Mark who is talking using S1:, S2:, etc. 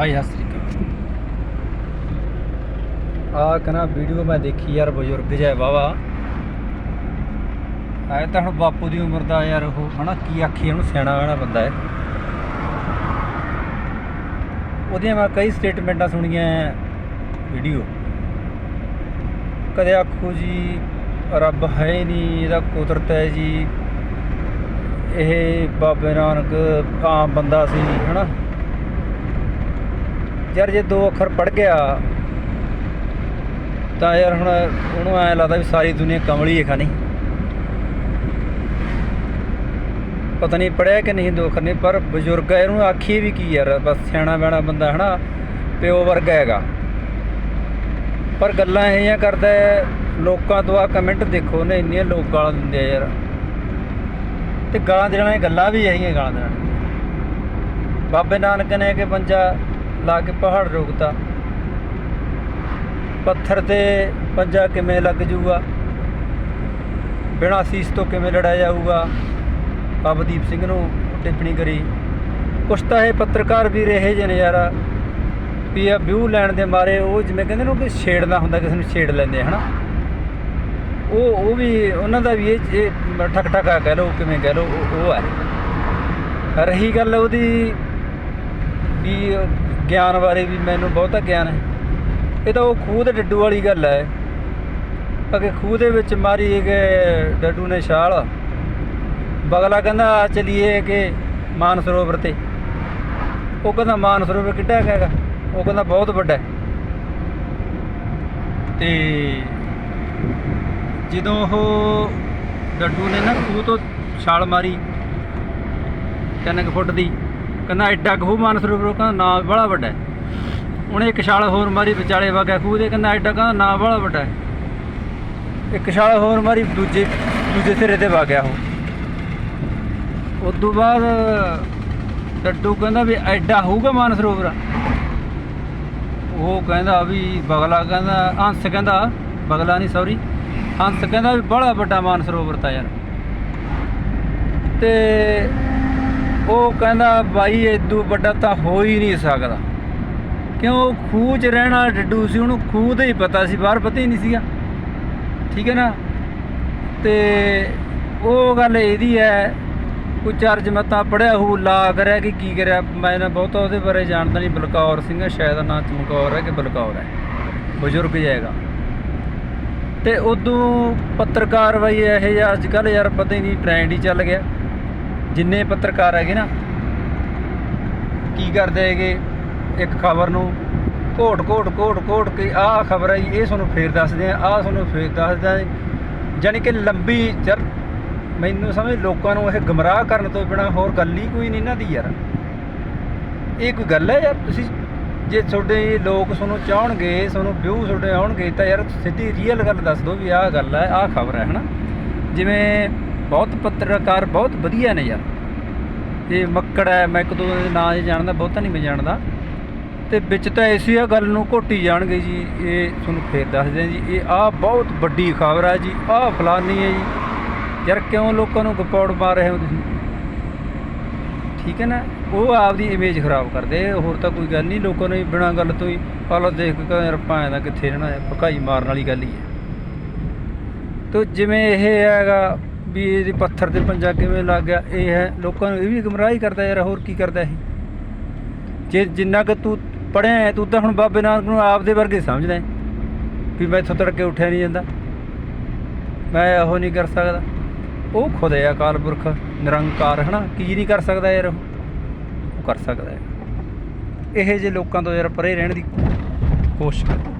S1: ਭਾਈ ਸਤਿ ਸ੍ਰੀ ਅਕਾਲ। ਆ ਕਨਾ ਵੀਡੀਓ ਮੈਂ ਦੇਖੀ ਯਾਰ, ਬਜ਼ੁਰਗ ਜਿਹਾ ਵਾਵਾ ਆਏ ਤਾਂ ਹੁਣ ਬਾਪੂ ਦੀ ਉਮਰ ਦਾ ਯਾਰ ਉਹ, ਹਨਾ, ਕੀ ਆਖੀ ਉਹਨੂੰ ਸਿਆਣਾ ਵਾਲਾ ਬੰਦਾ ਹੈ ਉਹਦੀਆਂ ਮੈਂ ਕਈ ਸਟੇਟਮੈਂਟਾਂ ਸੁਣੀਆਂ ਵੀਡੀਓ। ਕਦੇ ਆਖੋ ਜੀ, ਰੱਬ ਹੈ ਹੀ ਨਹੀਂ, ਇਹਦਾ ਕੁਦਰਤ ਹੈ ਜੀ। ਇਹ ਬਾਬੇ ਨਾਨਕ ਆਮ ਬੰਦਾ ਸੀ, ਹਨਾ। ਯਾਰ ਜੇ ਦੋ ਅੱਖਰ ਪੜ ਗਿਆ ਤਾਂ ਯਾਰ ਹੁਣ ਉਹਨੂੰ ਐ ਲੱਗਦਾ ਵੀ ਸਾਰੀ ਦੁਨੀਆ ਕਮਲੀ ਹੈ ਖਾਨੀ। ਪਤਾ ਨਹੀਂ ਪੜਿਆ ਕਿ ਨਹੀਂ ਦੋ ਅੱਖਰ ਨਹੀਂ ਪਰ ਬਜ਼ੁਰਗ ਹੈ ਇਹਨੂੰ ਆਖੀਏ ਵੀ ਕੀ ਯਾਰ ਬਸ ਸਿਆਣਾ ਬੈਣਾ ਬੰਦਾ ਹਨਾ ਪਿਓ ਵਰਗਾ ਹੈਗਾ। ਪਰ ਗੱਲਾਂ ਇਹ ਜਿਹੀਆਂ ਕਰਦਾ ਹੈ, ਲੋਕਾਂ ਤੋਂ ਆ ਕਮੈਂਟ ਦੇਖੋ ਨੇ ਇੰਨੀਆਂ ਲੋਕ ਗਾਲਾਂ ਦਿੰਦੇ ਆ ਯਾਰ। ਤੇ ਗਾਲਾਂ ਦੇਣ ਵਾਲੀਆਂ ਗੱਲਾਂ ਵੀ ਇਹੀਆਂ ਗਾਲਾਂ ਦੇਣਾ ਬਾਬੇ ਨਾਨਕ ਨੇ ਕਿ ਪੰਜਾ ਲਾ ਕੇ ਪਹਾੜ ਰੋਕਤਾ ਪੱਥਰ ਤੇ ਪੰਜਾ ਕਿਵੇਂ ਲੱਗ ਜੂਗਾ? ਬਿਨਾਂ ਸੀਸ ਤੋਂ ਕਿਵੇਂ ਲੜਾਇਆ ਜਾਊਗਾ? ਬਾਬਦੀਪ ਸਿੰਘ ਨੂੰ ਟਿੱਪਣੀ ਕਰੀ। ਕੁਛ ਤਾਂ ਇਹ ਪੱਤਰਕਾਰ ਵੀ ਰਹੇ ਜੇ ਨੇ ਯਾਰ ਵੀ ਆ ਵਿਊ ਲੈਣ ਦੇ ਮਾਰੇ ਉਹ ਜਿਵੇਂ ਕਹਿੰਦੇ ਨੇ ਉਹ ਕਿ ਛੇੜਦਾ ਹੁੰਦਾ ਕਿਸੇ ਨੂੰ ਛੇੜ ਲੈਂਦੇ ਆ, ਹਨਾ? ਉਹ ਉਹ ਵੀ ਉਹਨਾਂ ਦਾ ਵੀ ਇਹ ਇਹ ਠਕ ਠਕਾ ਕਹਿ ਲਓ ਕਿਵੇਂ ਕਹਿ ਲਓ ਉਹ ਹੈ ਰਹੀ ਗੱਲ ਉਹਦੀ ਵੀ ਗਿਆਨ ਬਾਰੇ ਵੀ ਮੈਨੂੰ ਬਹੁਤਾ ਗਿਆਨ ਹੈ। ਇਹ ਤਾਂ ਉਹ ਖੂਹ ਦੇ ਡੱਡੂ ਵਾਲੀ ਗੱਲ ਹੈ। ਅਗੇ ਖੂਹ ਦੇ ਵਿੱਚ ਮਾਰੀ ਗਏ ਡੱਡੂ ਨੇ ਛਾਲ। ਬਗਲਾ ਕਹਿੰਦਾ, ਆ ਚਲੀਏ ਕਿ ਮਾਨ ਸਰੋਵਰ ਤੇ। ਉਹ ਕਹਿੰਦਾ ਮਾਨ ਸਰੋਵਰ ਕਿੱਡਾ ਕੁ ਹੈਗਾ? ਉਹ ਕਹਿੰਦਾ, ਬਹੁਤ ਵੱਡਾ ਹੈ। ਤੇ ਜਦੋਂ ਉਹ ਡੱਡੂ ਨੇ ਨਾ ਖੂਹ ਤੋਂ ਛਾਲ ਮਾਰੀ, ਤਿੰਨ ਕੁ ਫੁੱਟ ਦੀ ਕਹਿੰਦਾ ਐਡਾ ਖੂਹ ਮਾਨ ਸਰੋਵਰ ਉਹ ਕਹਿੰਦਾ ਨਾ ਬੜਾ ਵੱਡਾ ਹੈ। ਉਹਨੇ ਇੱਕ ਛਾਲ ਹੋਰ ਮਾਰੀ ਵਿਚਾਲੇ ਵਗਿਆ ਖੂਹ ਦੇ, ਕਹਿੰਦਾ ਐਡਾ ਕਹਿੰਦਾ ਨਾ ਬੜਾ ਵੱਡਾ ਹੈ। ਇੱਕ ਛਾਲ ਹੋਰ ਮਾਰੀ ਦੂਜੇ ਦੂਜੇ ਸਿਰੇ ਤੇ ਵਗ ਉਹ। ਉਸ ਤੋਂ ਬਾਅਦ ਡੱਡੂ ਕਹਿੰਦਾ ਵੀ ਐਡਾ ਹੋਊਗਾ ਮਾਨ ਸਰੋਵਰ ਉਹ ਕਹਿੰਦਾ ਵੀ ਬਗਲਾ ਕਹਿੰਦਾ, ਹੰਸ ਕਹਿੰਦਾ, ਬਗਲਾ ਨਹੀਂ ਸੌਰੀ ਹੰਸ ਕਹਿੰਦਾ ਵੀ ਬੜਾ ਵੱਡਾ ਮਾਨ ਸਰੋਵਰ ਤਾਂ ਯਾਰ। ਤੇ ਉਹ ਕਹਿੰਦਾ ਬਾਈ, ਏਦੂ ਵੱਡਾ ਤਾਂ ਹੋ ਹੀ ਨਹੀਂ ਸਕਦਾ। ਕਿਉਂ? ਉਹ ਖੂਹ 'ਚ ਰਹਿਣਾ ਵਾਲਾ ਡੱਡੂ ਸੀ, ਉਹਨੂੰ ਖੂਹ ਦਾ ਹੀ ਪਤਾ ਸੀ, ਬਾਹਰ ਪਤਾ ਹੀ ਨਹੀਂ ਸੀਗਾ। ਠੀਕ ਹੈ ਨਾ? ਤੇ ਉਹ ਗੱਲ ਇਹਦੀ ਹੈ, ਕੋਈ ਚਾਰ ਜਮਾਤਾਂ ਪੜਿਆ ਹੋ ਲਾ ਕਰਿਆ ਕਿ ਕੀ ਕਰਿਆ? ਮੈਂ ਨਾ ਬਹੁਤਾ ਉਹਦੇ ਬਾਰੇ ਜਾਣਦਾ ਨਹੀਂ, ਬਲਕੌਰ ਸਿੰਘ ਹੈ, ਸ਼ਾਇਦ ਨਾਂ ਚਮਕੌਰ ਹੈ ਕਿ ਬਲਕੌਰ ਹੈ। ਬਜ਼ੁਰਗ ਜਾਏਗਾ ਤੇ ਉਦੋਂ ਪੱਤਰਕਾਰ ਬਈ, ਇਹ ਜਿਹਾ ਅੱਜ ਕੱਲ ਯਾਰ ਪਤਾ ਹੀ ਨਹੀਂ ਟ੍ਰੈਂਡ ਹੀ ਚੱਲ ਗਿਆ। ਜਿੰਨੇ ਪੱਤਰਕਾਰ ਹੈਗੇ ਨਾ, ਕੀ ਕਰਦੇ ਹੈਗੇ? ਇੱਕ ਖਬਰ ਨੂੰ ਘੋਟ ਘੋਟ ਘੋਟ ਘੋਟ ਕੇ ਆਹ ਖਬਰ ਹੈ ਜੀ ਇਹ ਤੁਹਾਨੂੰ ਫੇਰ ਦੱਸਦੇ ਆ ਆਹ ਤੁਹਾਨੂੰ ਫੇਰ ਦੱਸਦੇ ਆ ਯਾਨੀ ਕਿ ਲੰਬੀ ਚਰ ਮੈਨੂੰ ਸਮਝ, ਲੋਕਾਂ ਨੂੰ ਇਹ ਗਮਰਾਹ ਕਰਨ ਤੋਂ ਬਿਨਾ ਹੋਰ ਗੱਲ ਹੀ ਕੋਈ ਨਹੀਂ ਇਹਨਾਂ ਦੀ ਯਾਰ। ਇਹ ਕੋਈ ਗੱਲ ਹੈ ਯਾਰ, ਤੁਸੀਂ ਜੇ ਤੁਹਾਡੇ ਲੋਕ ਤੁਹਾਨੂੰ ਚਾਹਣਗੇ, ਤੁਹਾਨੂੰ ਵਿਊ ਤੁਹਾਡੇ ਆਉਣਗੇ, ਤਾਂ ਯਾਰ ਸਿੱਧੀ ਰੀਅਲ ਗੱਲ ਦੱਸ ਦਿਓ ਵੀ ਆਹ ਗੱਲ ਹੈ, ਆਹ ਖਬਰ ਹੈ, ਹਨਾ? ਜਿਵੇਂ ਬਹੁਤ ਪੱਤਰਕਾਰ ਬਹੁਤ ਵਧੀਆ ਨੇ ਯਾਰ। ਇਹ ਮੱਕੜ ਹੈ, ਮੈਂ ਇੱਕ ਦੋ ਦੇ ਨਾਂ ਜੇ ਜਾਣਦਾ, ਬਹੁਤਾ ਨਹੀਂ ਮੈਂ ਜਾਣਦਾ। ਤੇ ਵਿੱਚ ਤਾਂ ਐਸੀ ਆ, ਗੱਲ ਨੂੰ ਘੋਟੀ ਜਾਣਗੇ ਜੀ, ਇਹ ਤੁਹਾਨੂੰ ਫੇਰ ਦੱਸਦੇ ਜੀ। ਇਹ ਆਹ ਬਹੁਤ ਵੱਡੀ ਖਬਰ ਹੈ ਜੀ ਆਹ ਫਲਾਨੀ ਹੈ ਜੀ। ਯਾਰ ਕਿਉਂ ਲੋਕਾਂ ਨੂੰ ਗਪੌੜ ਮਾਰ ਰਹੇ ਹੋ ਤੁਸੀਂ? ਠੀਕ ਹੈ ਨਾ? ਉਹ ਆਪਦੀ ਇਮੇਜ ਖਰਾਬ ਕਰਦੇ ਹੋਰ ਤਾਂ ਕੋਈ ਗੱਲ ਨਹੀਂ। ਲੋਕਾਂ ਨੂੰ ਬਿਨਾਂ ਗੱਲ ਤੋਂ ਹੀ ਪਾਲਾ ਦੇਖ ਕੇ ਯਾਰ ਭਾਂ ਦਾ ਕਿੱਥੇ ਰਹਿਣਾ ਹੈ ਭਕਾਈ ਮਾਰਨ ਵਾਲੀ ਗੱਲ ਹੀ ਹੈ। ਤੋ ਜਿਵੇਂ ਇਹ ਹੈਗਾ ਵੀ ਇਹਦੇ ਪੱਥਰ ਤੇ ਪੰਜਾ ਕਿਵੇਂ ਲੱਗ ਗਿਆ, ਇਹ ਹੈ, ਲੋਕਾਂ ਨੂੰ ਇਹ ਵੀ ਗੁੰਮਰਾਹ ਹੀ ਕਰਦਾ ਯਾਰ, ਹੋਰ ਕੀ ਕਰਦਾ ਇਹ? ਜੇ ਜਿੰਨਾ ਕਿ ਤੂੰ ਪੜਿਆ ਹੈ, ਤੂੰ ਤਾਂ ਹੁਣ ਬਾਬੇ ਨਾਨਕ ਨੂੰ ਆਪਦੇ ਵਰਗੇ ਸਮਝਦਾ ਹੈ ਵੀ ਮੈਂ ਇੱਥੋਂ ਤੜਕੇ ਉੱਠਿਆ ਨਹੀਂ ਜਾਂਦਾ। ਮੈਂ ਇਹੋ ਨਹੀਂ ਕਰ ਸਕਦਾ। ਉਹ ਖੁਦ ਹੈ ਅਕਾਲ ਪੁਰਖ, ਨਿਰੰਕਾਰ, ਹਨਾ? ਕੀ ਨਹੀਂ ਕਰ ਸਕਦਾ ਯਾਰ ਉਹ ਕਰ ਸਕਦਾ ਹੈ। ਇਹੋ ਜਿਹੇ ਲੋਕਾਂ ਤੋਂ ਯਾਰ ਪਰੇ ਰਹਿਣ ਦੀ ਕੋਸ਼ਿਸ਼ ਕਰ।